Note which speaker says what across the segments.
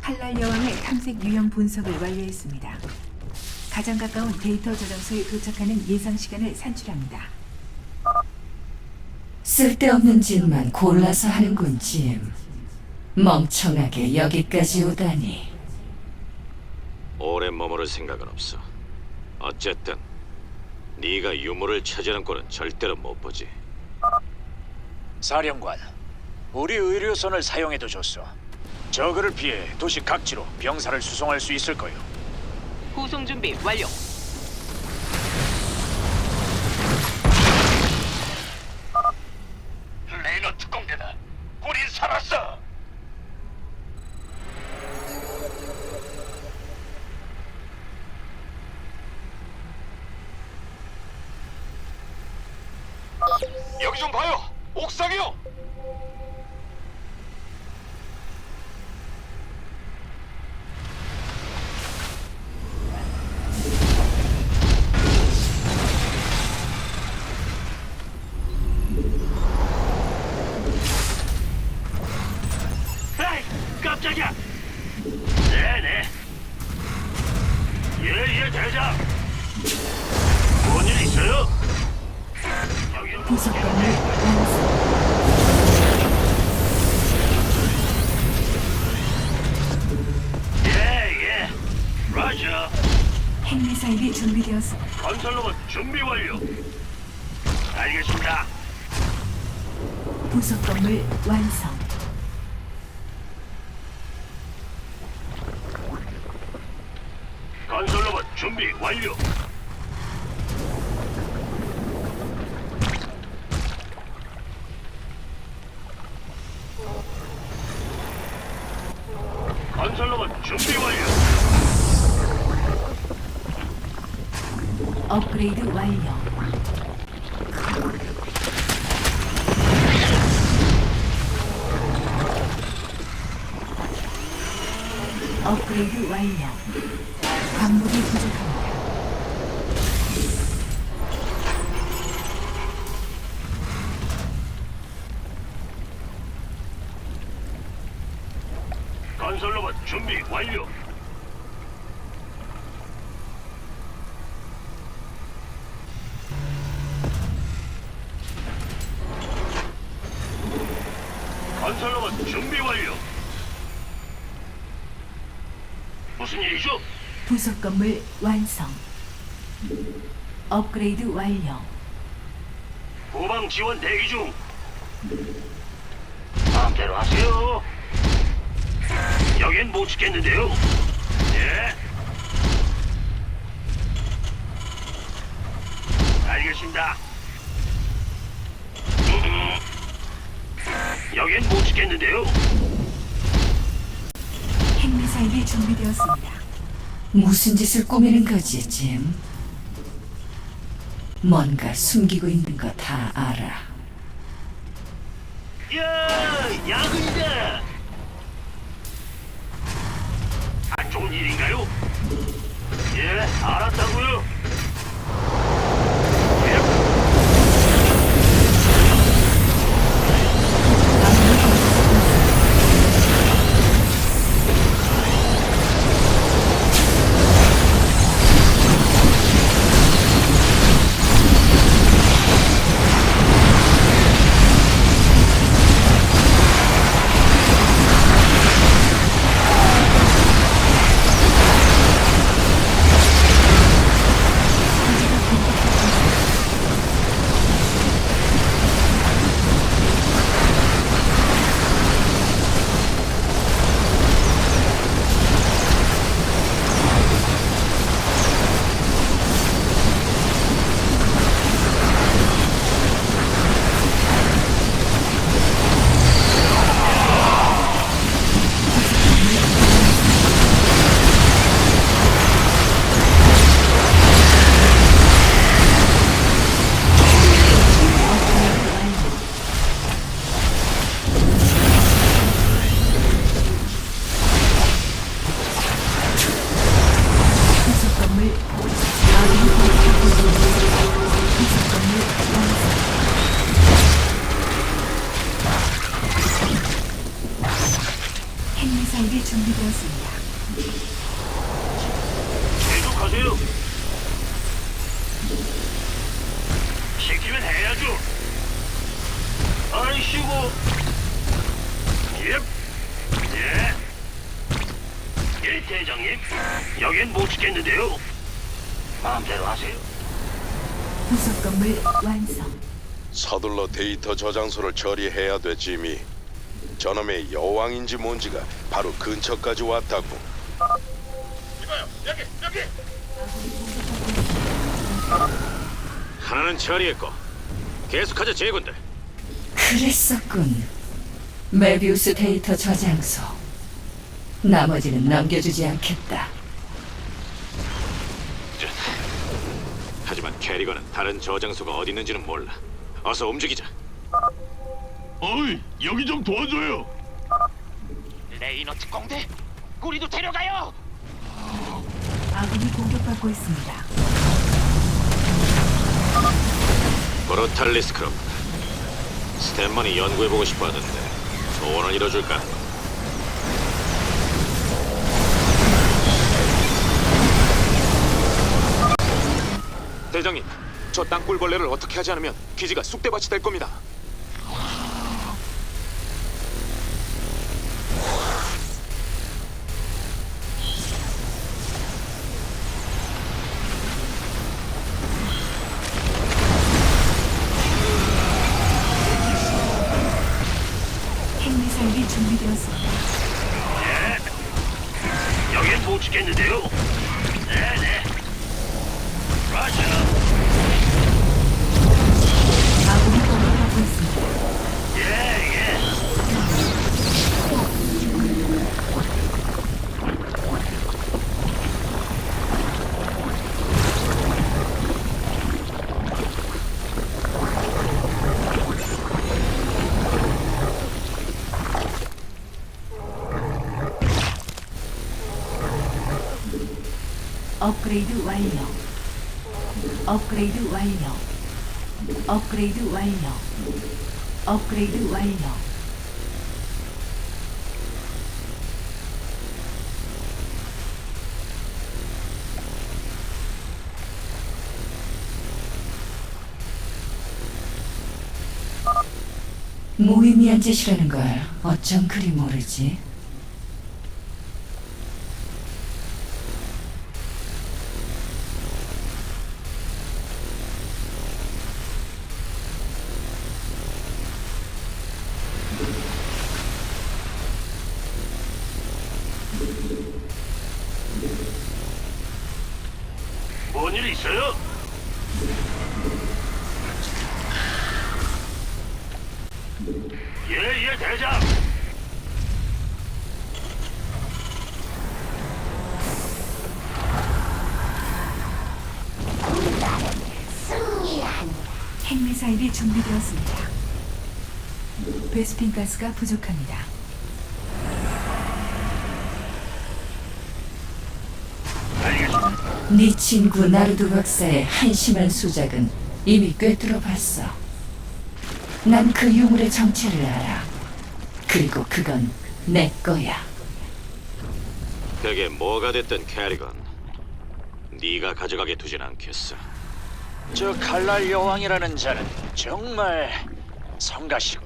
Speaker 1: 칼날 여왕의 탐색 유형 분석을 완료했습니다. 가장 가까운 데이터 저장소에 도착하는 예상 시간을 산출합니다.
Speaker 2: 쓸데없는 짓만 골라서 하는군, 짐. 멍청하게 여기까지 오다니.
Speaker 3: 오래 머무를 생각은 없어. 어쨌든 네가 유물을 차지하는 꼴은 절대로 못 보지.
Speaker 4: 사령관, 우리 의료선을 사용해도 좋소. 저그를 피해 도시 각지로 병사를 수송할 수 있을 거요.
Speaker 5: 구송 준비 완료.
Speaker 4: 건설로봇 준비 완료. 알겠습니다.
Speaker 1: 부속 건물 완성.
Speaker 4: 건설로봇 준비 완료.
Speaker 1: 업그레이드 완료. 업그레이드 완료. 광물이 부족합니다.
Speaker 4: 건설로봇 준비 완료. 건설로봇 준비 완료. 무슨 일이죠?
Speaker 1: 부속 건물 완성. 업그레이드 완료.
Speaker 4: 후방 지원 대기 중. 마음대로 하세요. 여긴 못 지켰는데요. 예. 알겠습니다. 음. 여긴 못 지켰는데요.
Speaker 1: 핵미사일이 준비되었습니다.
Speaker 2: 무슨 짓을 꾸미는 거지, 짐? 뭔가 숨기고 있는 거 다 알아.
Speaker 4: 야, 야근이다. 계속하세요. 시키면 해야죠. 아이씨고. 예. 예. 예. 대장님. 여긴 못 지켰는데요. 마음대로 하세요.
Speaker 1: 부속 건물 완성.
Speaker 6: 서둘러 데이터 저장소를 처리해야 돼, 지미. 저놈의 여왕인지 뭔지가 바로 근처까지 왔다고.
Speaker 4: 이봐요, 여기, 여기.
Speaker 3: 하나는 처리했고 계속하자 제군들.
Speaker 2: 그랬었군. 메비우스 데이터 저장소. 나머지는 넘겨주지 않겠다.
Speaker 3: 캐리건은 다른 저장소가 어디 있는지는 몰라. 어서 움직이자.
Speaker 4: 어이, 여기 좀 도와줘요.
Speaker 5: 레이너트 공대 우리도 데려가요.
Speaker 1: 아군이 공격받고 있습니다.
Speaker 3: 브로탈리스크롭. 스탠만이 연구해보고 싶어 하던데 소원을 이뤄줄까?
Speaker 7: 대장님, 저 땅굴벌레를 어떻게 하지 않으면 기지가 쑥대밭이 될 겁니다.
Speaker 1: 핵미사일이 준비되었습니다.
Speaker 4: 여긴 못 지켰는데요. 네, 네.
Speaker 1: 아군이 공격받고 있습니다. 업그레이드 완료. 업그레이드 완료. 업그레이드 완료. 업그레이드 완료.
Speaker 2: 무의미한 짓이라는 걸 어쩜 그리 모르지?
Speaker 4: 뭔 일 있어요? 예, 예, 대장.
Speaker 1: 핵미사일이 준비되었습니다. 베스핀 가스가 부족합니다.
Speaker 4: 알겠습니다.
Speaker 2: 네 친구 나르도 박사의 한심한 수작은 이미 꿰뚫어 봤어. 난 그 유물의 정체를 알아. 그리고 그건 내 거야.
Speaker 3: 그게 뭐가 됐든 캐리건. 네가 가져가게 두진 않겠어.
Speaker 8: 저 칼날 여왕이라는 자는 정말 성가시군.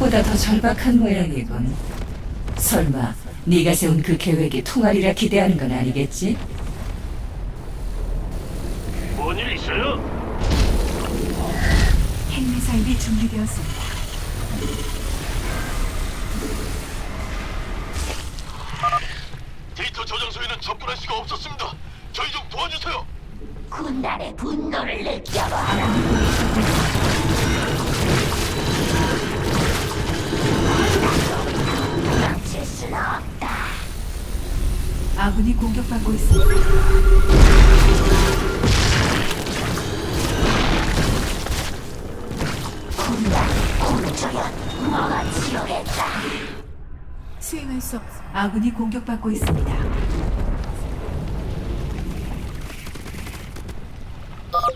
Speaker 2: 생각보다 더 절박한 모양이군. 설마 네가 세운 그 계획이 통하리라 기대하는 건 아니겠지?
Speaker 7: 뭔 일 있어요?
Speaker 1: 핵미사일이 준비되었습니다.
Speaker 7: 데이터 저장소에는 접근할 수가 없었습니다. 저희 좀 도와주세요.
Speaker 9: 군단의 분노를 느껴봐.
Speaker 1: 아군이 공격받고 있습니다. 수행할 수 없. 아군이 공격받고 있습니다.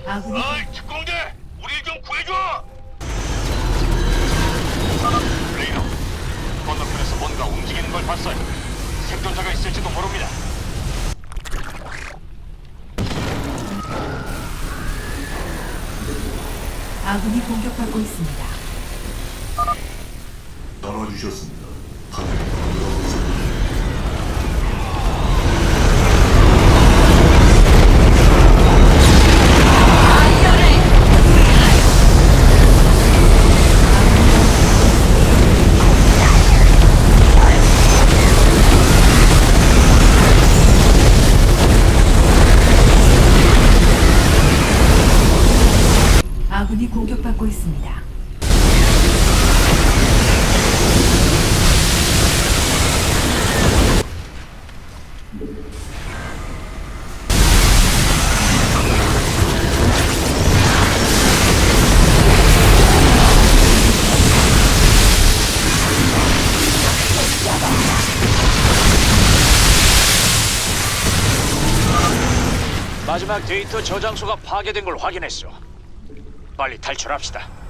Speaker 1: 아군이
Speaker 7: 어이, 특공대! 우리 좀 구해줘! 걸 봤어요. 생존자가 있을지도 모릅니다.
Speaker 1: 아군이 공격받고 있습니다.
Speaker 10: 떨어주셨습니다.
Speaker 4: 데이터 저장소가 파괴된 걸 확인했어. 빨리 탈출합시다.